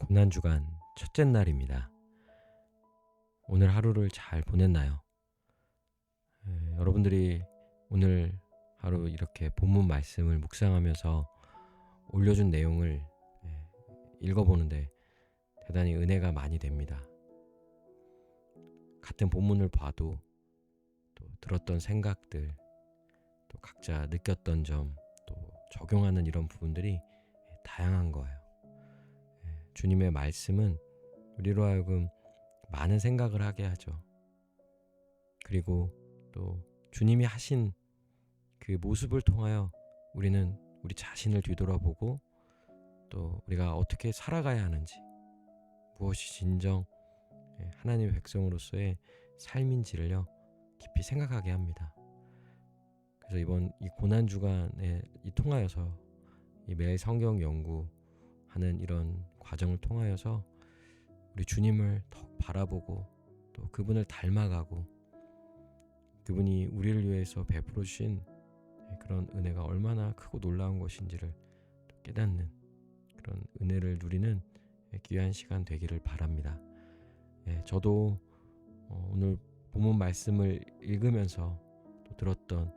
고난주간 첫째 날입니다. 오늘 하루를 잘 보냈나요? 에, 여러분들이 오늘 하루 이렇게 본문 말씀을 묵상하면서 올려준 내용을 에, 읽어보는데 대단히 은혜가 많이 됩니다. 같은 본문을 봐도 또 들었던 생각들, 또 각자 느꼈던 점, 또 적용하는 이런 부분들이 다양한 거예요. 예, 주님의 말씀은 우리로 하여금 많은 생각을 하게 하죠. 그리고 또 주님이 하신 그 모습을 통하여 우리는 우리 자신을 뒤돌아보고 또 우리가 어떻게 살아가야 하는지 무엇이 진정 예, 하나님의 백성으로서의 삶인지를요 깊이 생각하게 합니다. 그래서 이번 이 고난 주간에 이 통하여서 이 매일 성경 연구 하는 이런 과정을 통하여서 우리 주님을 더 바라보고 또 그분을 닮아가고 그분이 우리를 위해서 베풀어 주신 그런 은혜가 얼마나 크고 놀라운 것인지를 깨닫는 그런 은혜를 누리는 귀한 시간 되기를 바랍니다. 예, 저도 어, 오늘 본문 말씀을 읽으면서 또 들었던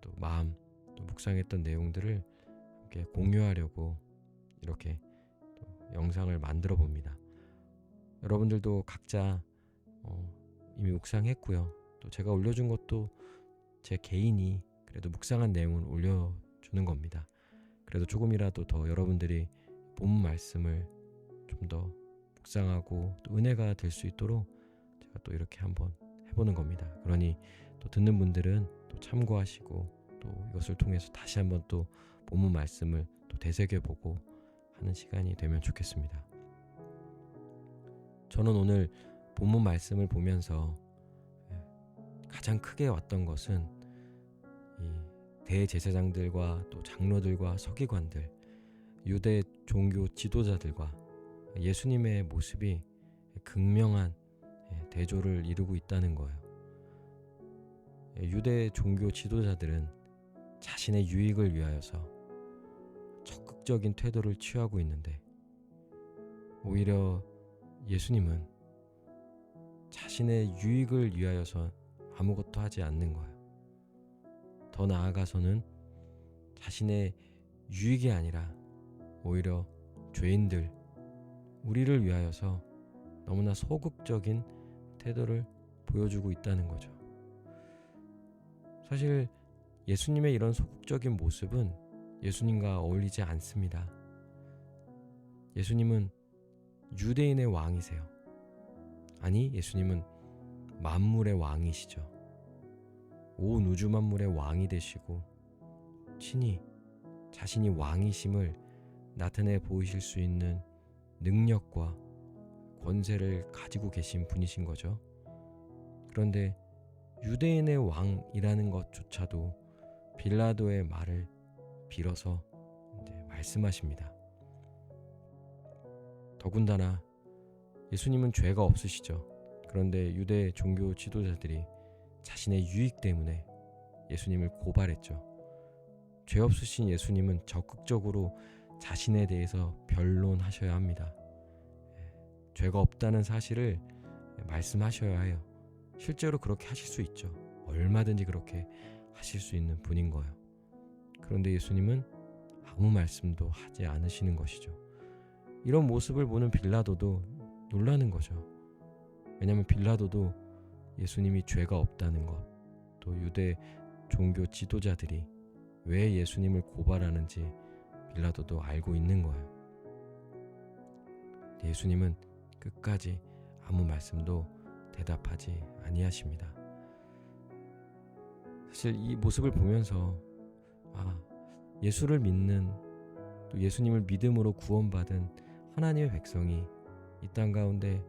또 마음 또 묵상했던 내용들을 함께 공유하려고 이렇게 또 영상을 만들어 봅니다. 여러분들도 각자 어, 이미 묵상했고요. 또 제가 올려준 것도 제 개인이 그래도 묵상한 내용을 올려주는 겁니다. 그래도 조금이라도 더 여러분들이 본문 말씀을 좀 더 묵상하고 또 은혜가 될 수 있도록 제가 또 이렇게 한번 해보는 겁니다. 그러니 또 듣는 분들은 또 참고하시고 또 이것을 통해서 다시 한번 또 본문 말씀을 또 되새겨보고 하는 시간이 되면 좋겠습니다. 저는 오늘 본문 말씀을 보면서 예, 가장 크게 왔던 것은 이 대제사장들과 또 장로들과 서기관들, 유대 종교 지도자들과 예수님의 모습이 극명한 예, 대조를 이루고 있다는 거예요. 예, 유대 종교 지도자들은 자신의 유익을 위하여서 적극적인 태도를 취하고 있는데 오히려 예수님은 자신의 유익을 위하여서 아무것도 하지 않는 거예요. 더 나아가서는 자신의 유익이 아니라 오히려 죄인들, 우리를 위하여서 너무나 소극적인 태도를 보여주고 있다는 거죠. 사실 예수님의 이런 소극적인 모습은 예수님과 어울리지 않습니다. 예수님은 유대인의 왕이세요. 아니, 예수님은 만물의 왕이시죠. 온 우주 만물의 왕이 되시고 친히 자신이 왕이심을 나타내 보이실 수 있는 능력과 권세를 가지고 계신 분이신 거죠. 그런데 유대인의 왕이라는 것조차도 빌라도의 말을 빌어서 말씀하십니다. 더군다나 예수님은 죄가 없으시죠. 그런데 유대 종교 지도자들이 자신의 유익 때문에 예수님을 고발했죠. 죄 없으신 예수님은 적극적으로 자신에 대해서 변론하셔야 합니다. 예, 죄가 없다는 사실을 말씀하셔야 해요. 실제로 그렇게 하실 수 있죠. 얼마든지 그렇게 하실 수 있는 분인 거예요. 그런데 예수님은 아무 말씀도 하지 않으시는 것이죠. 이런 모습을 보는 빌라도도 놀라는 거죠. 왜냐하면 빌라도도 예수님이 죄가 없다는 것, 또 유대 종교 지도자들이 왜 예수님을 고발하는지 빌라도도 알고 있는 거예요. 예수님은 끝까지 아무 말씀도 대답하지 아니하십니다. 사실 이 모습을 보면서 아, 예수를 믿는 또 예수님을 믿음으로 구원받은 하나님의 백성이 이 땅 가운데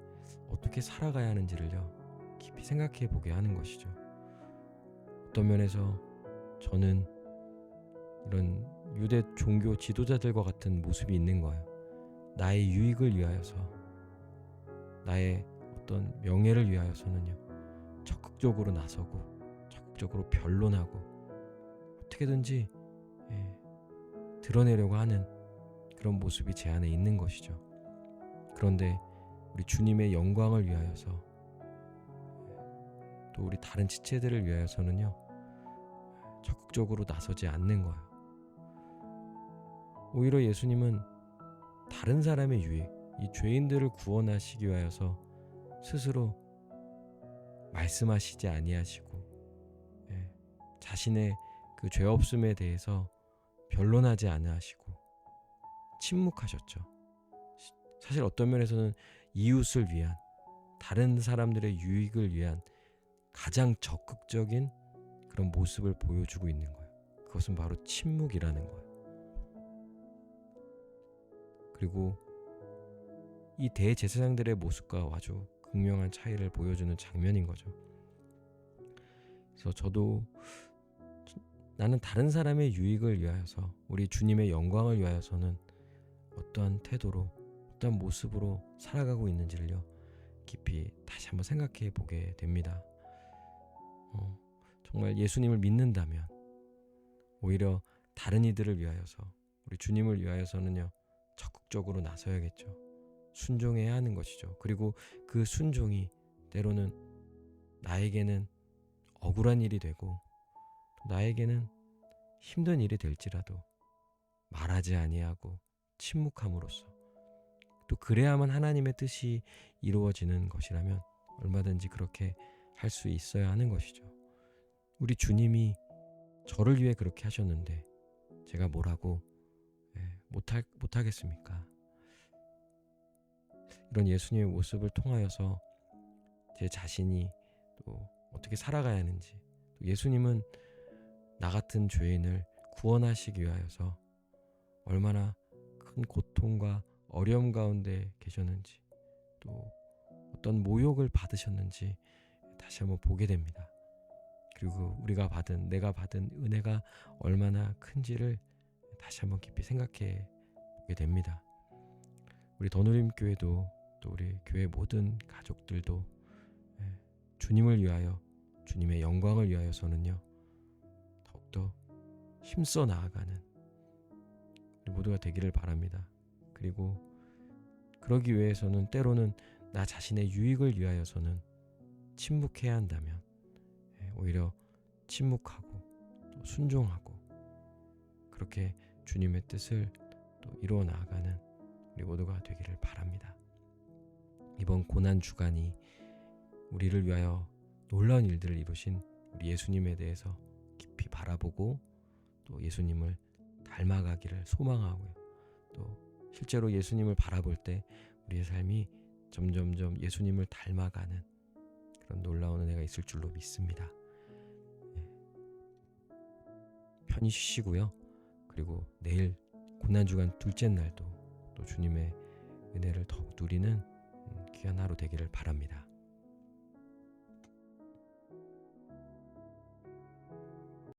어떻게 살아가야 하는지를요 깊이 생각해 보게 하는 것이죠. 어떤 면에서 저는 이런 유대 종교 지도자들과 같은 모습이 있는 거예요. 나의 유익을 위하여서, 나의 어떤 명예를 위하여서는요, 적극적으로 나서고, 적극적으로 변론하고, 어떻게든지 예, 드러내려고 하는 그런 모습이 제 안에 있는 것이죠. 그런데 우리 주님의 영광을 위하여서 또 우리 다른 지체들을 위하여서는요 적극적으로 나서지 않는 거예요. 오히려 예수님은 다른 사람의 유익, 이 죄인들을 구원하시기 위하여서 스스로 말씀하시지 아니하시고 예, 자신의 그 죄 없음에 대해서 변론하지 않으시고 침묵하셨죠. 시- 사실 어떤 면에서는 이웃을 위한 다른 사람들의 유익을 위한 가장 적극적인 그런 모습을 보여주고 있는 거예요. 그것은 바로 침묵이라는 거예요. 그리고 이 대제사장들의 모습과 아주 극명한 차이를 보여주는 장면인 거죠. 그래서 저도 나는 다른 사람의 유익을 위하여서 우리 주님의 영광을 위하여서는 어떠한 태도로 어떠한 모습으로 살아가고 있는지를요 깊이 다시 한번 생각해 보게 됩니다. 어, 정말 예수님을 믿는다면 오히려 다른 이들을 위하여서 우리 주님을 위하여서는요 적극적으로 나서야겠죠. 순종해야 하는 것이죠. 그리고 그 순종이 때로는 나에게는 억울한 일이 되고 또 나에게는 힘든 일이 될지라도 말하지 아니하고 침묵함으로써 또 그래야만 하나님의 뜻이 이루어지는 것이라면 얼마든지 그렇게 할 수 있어야 하는 것이죠. 우리 주님이 저를 위해 그렇게 하셨는데 제가 뭐라고 예, 못할 못하겠습니까? 이런 예수님의 모습을 통하여서 제 자신이 또 어떻게 살아가야 하는지 또 예수님은 나 같은 죄인을 구원하시기 위하여서 얼마나 큰 고통과 어려움 가운데 계셨는지 또 어떤 모욕을 받으셨는지 다시 한번 보게 됩니다. 그리고 우리가 받은 내가 받은 은혜가 얼마나 큰지를 다시 한번 깊이 생각해 보게 됩니다. 우리 더누림 교회도 또 우리 교회 모든 가족들도 예, 주님을 위하여 주님의 영광을 위하여서는요 더욱더 힘써 나아가는 우리 모두가 되기를 바랍니다. 그리고 그러기 위해서는 때로는 나 자신의 유익을 위하여서는 침묵해야 한다면 예, 오히려 침묵하고 또 순종하고 그렇게 주님의 뜻을 또 이루어 나아가는 우리 모두가 되기를 바랍니다. 이번 고난 주간이 우리를 위하여 놀라운 일들을 이루신 우리 예수님에 대해서 바라보고 또 예수님을 닮아가기를 소망하고요. 또 실제로 예수님을 바라볼 때 우리의 삶이 점점점 예수님을 닮아가는 그런 놀라운 은혜가 있을 줄로 믿습니다. 예. 편히 쉬시고요. 그리고 내일 고난 주간 둘째 날도 또 주님의 은혜를 더욱 누리는 음, 귀한 하루 되기를 바랍니다.